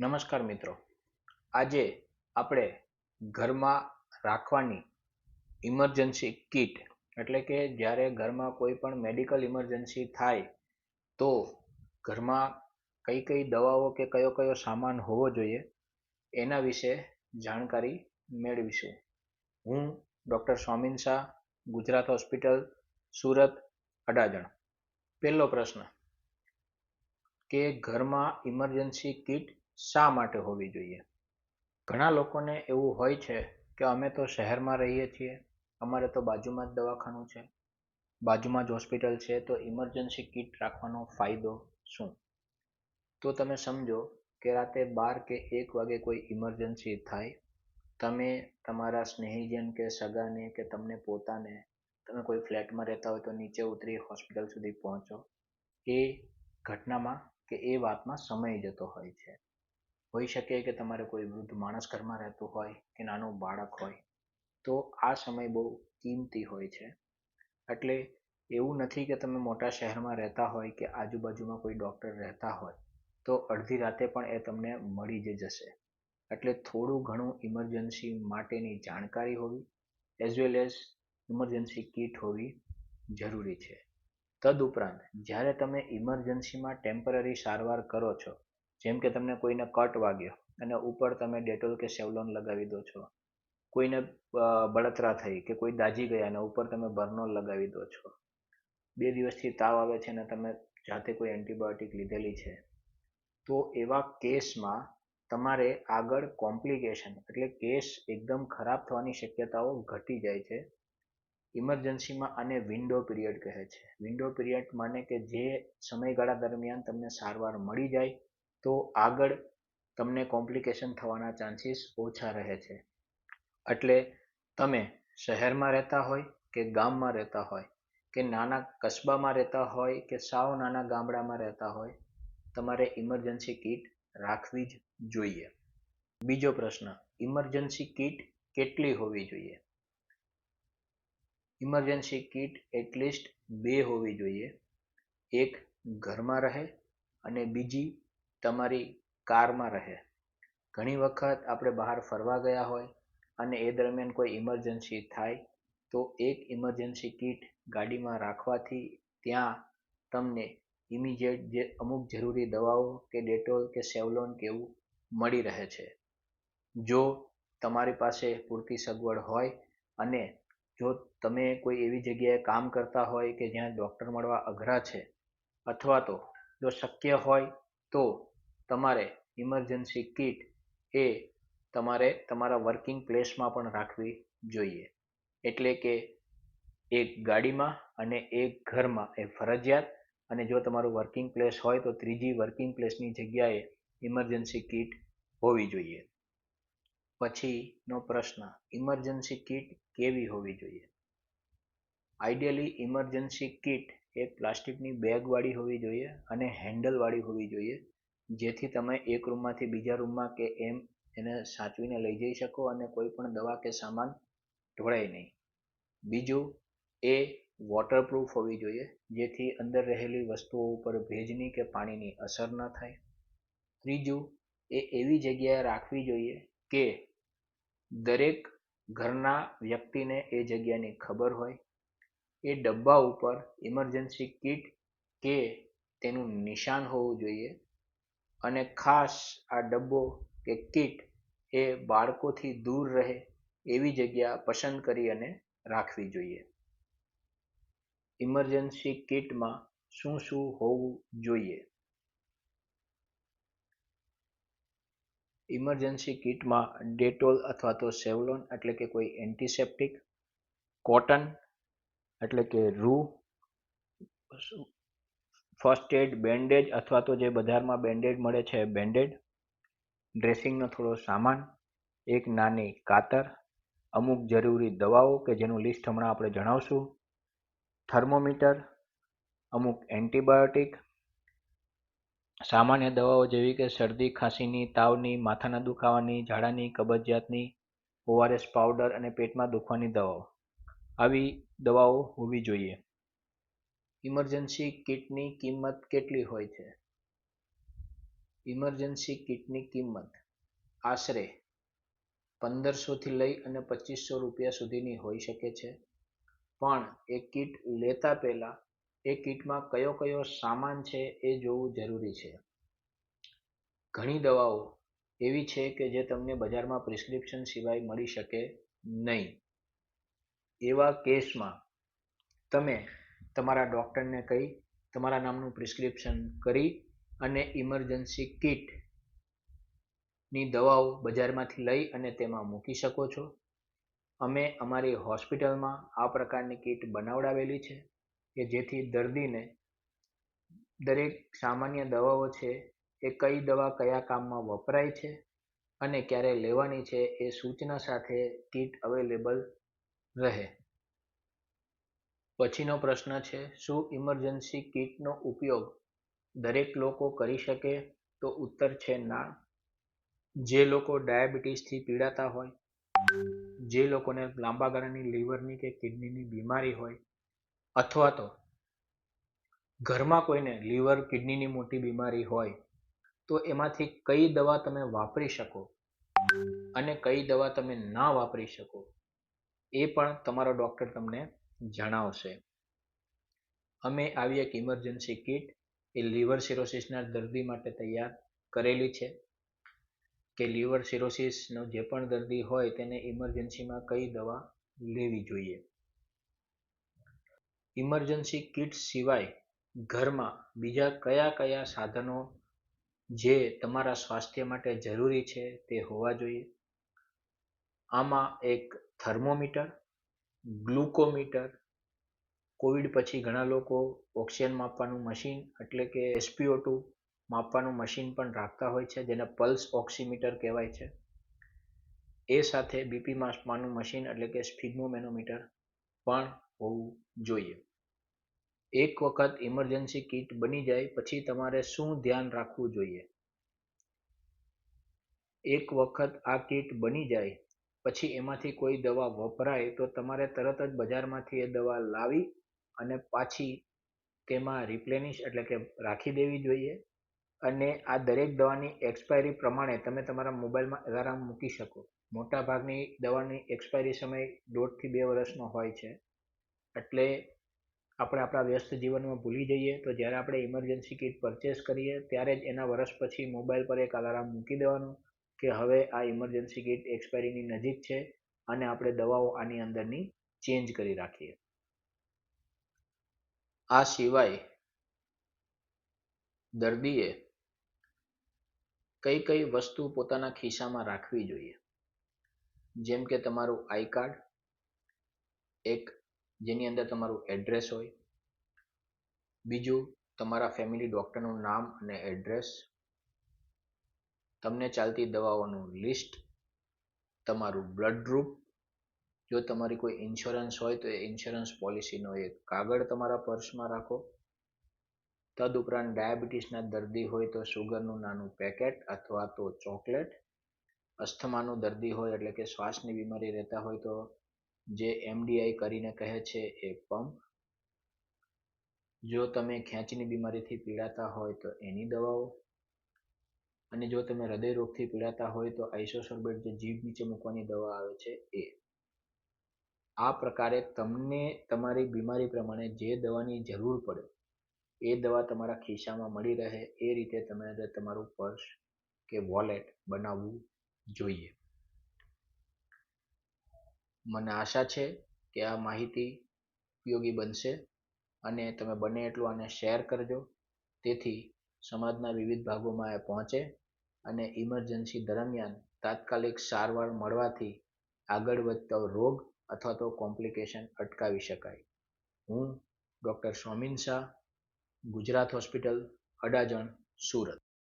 નમસ્કાર મિત્રો. આજે આપણે ઘરમાં રાખવાની ઇમરજન્સી કીટ એટલે કે જ્યારે ઘરમાં કોઈ પણ મેડિકલ ઇમરજન્સી થાય તો ઘરમાં કઈ કઈ દવાઓ કે કયો કયો સામાન હોવો જોઈએ એના વિશે જાણકારી મેળવીશું. હું ડૉક્ટર સ્વામીન શાહ, ગુજરાત હોસ્પિટલ, સુરત, અડાજણ. પહેલો પ્રશ્ન, કે ઘરમાં ઇમરજન્સી કીટ શા માટે હોવી જોઈએ? ઘણા લોકોને એવું હોય છે કે અમે તો શહેરમાં રહીએ છીએ, અમારે તો બાજુમાં જ દવાખાનું છે, બાજુમાં જ હોસ્પિટલ છે, તો ઇમરજન્સી કિટ રાખવાનો ફાયદો શું? તો તમે સમજો કે રાતે બાર કે એક વાગે કોઈ ઇમરજન્સી થાય, તમે તમારા સ્નેહીજન કે સગાને કે તમને પોતાને, તમે કોઈ ફ્લેટમાં રહેતા હોય તો નીચે ઉતરી હોસ્પિટલ સુધી પહોંચો. એ ઘટનામાં કે એ વાતમાં સમય જતો હોય છે. હોઈ શકે કે તમારે કોઈ વૃદ્ધ માણસ ઘરમાં રહેતું હોય કે નાનું બાળક હોય, તો આ સમય બહુ કિંમતી હોય છે. એટલે એવું નથી કે તમે મોટા શહેરમાં રહેતા હોય કે આજુબાજુમાં કોઈ ડૉક્ટર રહેતા હોય, તો અડધી રાતે પણ એ તમને મળી જ જશે. એટલે થોડું ઘણું ઇમરજન્સી માટેની જાણકારી હોવી as well as emergency kit હોવી જરૂરી છે. તદુપરાંત, જ્યારે તમે ઇમરજન્સીમાં ટેમ્પરરી સારવાર કરો છો જેમ કે તમને કોઈને કટ વાગ્યો અને ઉપર તમે ડેટોલ કે સેવલોન લગાવી દો છો, કોઈને બળતરા થઈ કે કોઈ દાજી ગયા અને ઉપર તમે બર્નોલ લગાવી દો છો. બે દિવસથી તાવ આવે છે અને તમે જાતે કોઈ એન્ટીબાયોટિક લીધેલી છે. તો એવા કેસમાં તમારે આગળ કોમ્પ્લિકેશન એટલે કેસ એકદમ ખરાબ થવાની શક્યતાઓ ઘટી જાય છે. ઇમરજન્સીમાં આને વિન્ડો પિરિયડ કહે છે. વિન્ડો પિરિયડ માને કે જે સમયગાળા દરમિયાન તમને સારવાર મળી જાય તો આગળ તમને કોમ્પ્લિકેશન થવાના ચાન્સીસ ઓછા રહે છે. એટલે તમે શહેરમાં રહેતા હોય કે ગામમાં રહેતા હોય કે નાના કસ્બામાં રહેતા હોય કે સાવ નાના ગામડામાં રહેતા હોય, તમારે ઇમરજન્સી કીટ રાખવી જ જોઈએ. બીજો પ્રશ્ન ઇમરજન્સી કીટ કેટલી હોવી જોઈએ? ઇમરજન્સી કીટ એટલીસ્ટ બે હોવી જોઈએ. એક ઘરમાં રહે અને બીજી તમારી કારમાં રહે. ઘણી વખત આપણે બહાર ફરવા ગયા હોય અને એ દરમિયાન કોઈ ઇમરજન્સી થાય, તો એક ઇમરજન્સી કીટ ગાડીમાં રાખવાથી ત્યાં તમને ઇમિજિએટ જે અમુક જરૂરી દવાઓ કે ડેટોલ કે સેવલોન કે એવું મળી રહે છે. જો તમારી પાસે પૂરતી સગવડ હોય અને જો તમે કોઈ એવી જગ્યાએ કામ કરતા હોય કે જ્યાં ડૉક્ટર મળવા અઘરા છે અથવા તો જો શક્ય હોય તો તમારે ઇમરજન્સી કીટ એ તમારે તમારા વર્કિંગ પ્લેસમાં પણ રાખવી જોઈએ. એટલે કે એક ગાડીમાં અને એક ઘરમાં એ ફરજિયાત અને જો તમારું વર્કિંગ પ્લેસ હોય તો ત્રીજી વર્કિંગ પ્લેસની જગ્યાએ ઇમરજન્સી કીટ હોવી જોઈએ. પછીનો પ્રશ્ન ઇમરજન્સી કીટ કેવી હોવી જોઈએ? આઈડિયલી ઇમરજન્સી કીટ એ પ્લાસ્ટિકની બેગવાળી હોવી જોઈએ અને હેન્ડલવાળી હોવી જોઈએ. જેથી તમે એક રૂમમાંથી બીજા રૂમમાં કે એમ એને સાચવીને લઈ જઈ શકો અને કોઈ પણ દવા કે સામાન ઢોળાય નહીં. બીજું, એ વોટરપ્રૂફ હોવી જોઈએ, જેથી અંદર રહેલી વસ્તુઓ ઉપર ભેજની કે પાણીની અસર ન થાય. ત્રીજું, એ એવી જગ્યાએ રાખવી જોઈએ કે દરેક ઘરના વ્યક્તિને એ જગ્યાની ખબર હોય. એ ડબ્બા ઉપર ઇમરજન્સી કિટ કે તેનું નિશાન હોવું જોઈએ. અને ખાસ આ ડબ્બો કે કીટ એ બાળકોથી દૂર રહે એવી જગ્યા પસંદ કરી અને રાખવી જોઈએ. ઇમરજન્સી કીટમાં શું શું હોવું જોઈએ? ઇમરજન્સી કીટમાં ડેટોલ અથવા તો સેવલોન એટલે કે કોઈ એન્ટિસેપ્ટિક, કોટન એટલે કે રૂ ફર્સ્ટ એડ બેન્ડેજ અથવા તો જે બજારમાં બેન્ડેજ મળે છે બેન્ડેડ ડ્રેસિંગનો થોડો સામાન, એક નાની કાતર, અમુક જરૂરી દવાઓ કે જેનું લિસ્ટ હમણાં આપણે જણાવશું, થર્મોમીટર, અમુક એન્ટીબાયોટિક, સામાન્ય દવાઓ જેવી કે શરદી, ખાંસીની, તાવની, માથાના દુખાવાની, ઝાડાની, કબજિયાતની, ઓઆરએસ પાવડર અને પેટમાં દુખવાની દવાઓ. આવી દવાઓ હોવી જોઈએ. ઇમરજન્સી કિટની કિંમત કેટલી હોય છે? ઇમરજન્સી કિટની કિંમત આશરે પંદરસોથી લઈ અને પચીસો રૂપિયા સુધીની હોઈ શકે છે. પણ એ કિટ લેતા પહેલાં એ કિટમાં કયો કયો સામાન છે એ જોવું જરૂરી છે. ઘણી દવાઓ એવી છે કે જે તમને બજારમાં પ્રિસ્ક્રિપ્શન સિવાય મળી શકે નહીં. એવા કેસમાં તમે તમારા ડૉક્ટરને કહી, તમારા નામનું પ્રિસ્ક્રિપ્શન કરી અને ઇમરજન્સી કિટની દવાઓ બજારમાંથી લઈ અને તેમાં મૂકી શકો છો. અમે અમારી હોસ્પિટલમાં આ પ્રકારની કીટ બનાવડાવેલી છે કે જેથી દર્દીને દરેક સામાન્ય દવાઓ છે એ કઈ દવા કયા કામમાં વપરાય છે અને ક્યારે લેવાની છે એ સૂચના સાથે કીટ અવેલેબલ રહે. પછીનો પ્રશ્ન છે, શું ઇમરજન્સી કીટનો ઉપયોગ દરેક લોકો કરી શકે? તો ઉત્તર છે ના. જે લોકો ડાયાબિટીસથી પીડાતા હોય, જે લોકોને લાંબા ગાળાની લીવરની કે કિડનીની બીમારી હોય, અથવા તો ઘરમાં કોઈને લીવર, કિડનીની મોટી બીમારી હોય, તો એમાંથી કઈ દવા તમે વાપરી શકો અને કઈ દવા તમે ના વાપરી શકો, એ પણ તમારો ડૉક્ટર તમને જણાવશે. અમે આવી એક ઇમરજન્સી કિટ એ લીવર સિરોસિસના દર્દી માટે તૈયાર કરેલી છે. કે લીવર સિરોસિસનો જે પણ દર્દી હોય તેને ઇમરજન્સીમાં કઈ દવા લેવી જોઈએ? ઇમરજન્સી કિટ સિવાય ઘરમાં બીજા કયા કયા સાધનો જે તમારા સ્વાસ્થ્ય માટે જરૂરી છે તે હોવા જોઈએ? આમાં એક થર્મોમીટર ગ્લુકોમીટર, કોવિડ પછી ઘણા લોકો ઓક્સિજન માપવાનું મશીન એટલે કે એસપીઓ ટુ માપવાનું મશીન પણ રાખતા હોય છે, જેને પલ્સ ઓક્સિમીટર કહેવાય છે. એ સાથે બીપી માપવાનું મશીન એટલે કે સ્ફિગ્મોમેનોમીટર પણ હોવું જોઈએ. એક વખત ઇમરજન્સી કિટ બની જાય, પછી તમારે શું ધ્યાન રાખવું જોઈએ? એક વખત આ કિટ બની જાય પછી એમાંથી કોઈ દવા વપરાય તો તમારે તરત જ બજારમાંથી એ દવા લાવી અને પાછી તેમાં રિપ્લેનિશ એટલે કે રાખી દેવી જોઈએ. અને આ દરેક દવાની એક્સપાયરી પ્રમાણે તમે તમારા મોબાઈલમાં અલાર્મ મૂકી શકો. મોટા ભાગની દવાની એક્સપાયરી સમય દોઢથી બે વર્ષનો હોય છે. એટલે આપણે આપણા વ્યસ્ત જીવનમાં ભૂલી જઈએ તો જ્યારે આપણે ઇમરજન્સી કિટ પરચેસ કરીએ ત્યારે જ એના વર્ષ પછી મોબાઈલ પર એક અલાર્મ મૂકી દેવાનું. કે હવે આ ઇમરજન્સી કિટ એક્સપાયરીની નજીક છે અને આપણે દવાઓ આની અંદરની ચેન્જ કરી રાખીએ. આ સિવાય દર્દીએ કઈ કઈ વસ્તુ પોતાના ખિસ્સામાં રાખવી જોઈએ. જેમ કે તમારું આઈ કાર્ડ એક જેની અંદર તમારું એડ્રેસ હોય, બીજું તમારા ફેમિલી ડૉક્ટરનું નામ અને એડ્રેસ તમને ચાલતી દવાઓનું લિસ્ટ તમારું બ્લડ ગ્રુપ જો તમારી કોઈ ઇન્સ્યોરન્સ હોય તો એ ઇન્સ્યોરન્સ પોલિસીનો એક કાગળ તમારા પર્સમાં રાખો. તદુપરાંત ડાયાબિટીસના દર્દી હોય તો સુગરનું નાનું પેકેટ અથવા તો ચોકલેટ અસ્થમાનું દર્દી હોય એટલે કે શ્વાસની બીમારી રહેતા હોય તો જે એમડીઆઈ કરીને કહે છે એ પંપ જો તમે ખેંચની બીમારીથી પીડાતા હોય તો એની દવાઓ. અને જો તમે હૃદય રોગથી પીડાતા હોય તો આઈસોસોર્બેટ જે જીભ નીચે મૂકવાની દવા આવે છે એ. આ પ્રકારે તમને તમારી બીમારી પ્રમાણે જે દવાની જરૂર પડે, એ દવા તમારા ખિસ્સામાં મળી રહે, એ રીતે તમારે તમારું પર્સ કે વોલેટ બનાવવું જોઈએ. મને આશા છે કે આ માહિતી ઉપયોગી બનશે અને તમે બને એટલું આને શેર કરજો. તેથી સમાજના વિવિધ ભાગોમાં એ પહોંચે અને ઇમરજન્સી દરમિયાન તાત્કાલિક સારવાર મળવાથી આગળ વધતો રોગ અથવા તો કોમ્પ્લિકેશન અટકાવી શકાય. હું ડૉક્ટર સોમિન શાહ, ગુજરાત હોસ્પિટલ અડાજણ, સુરત.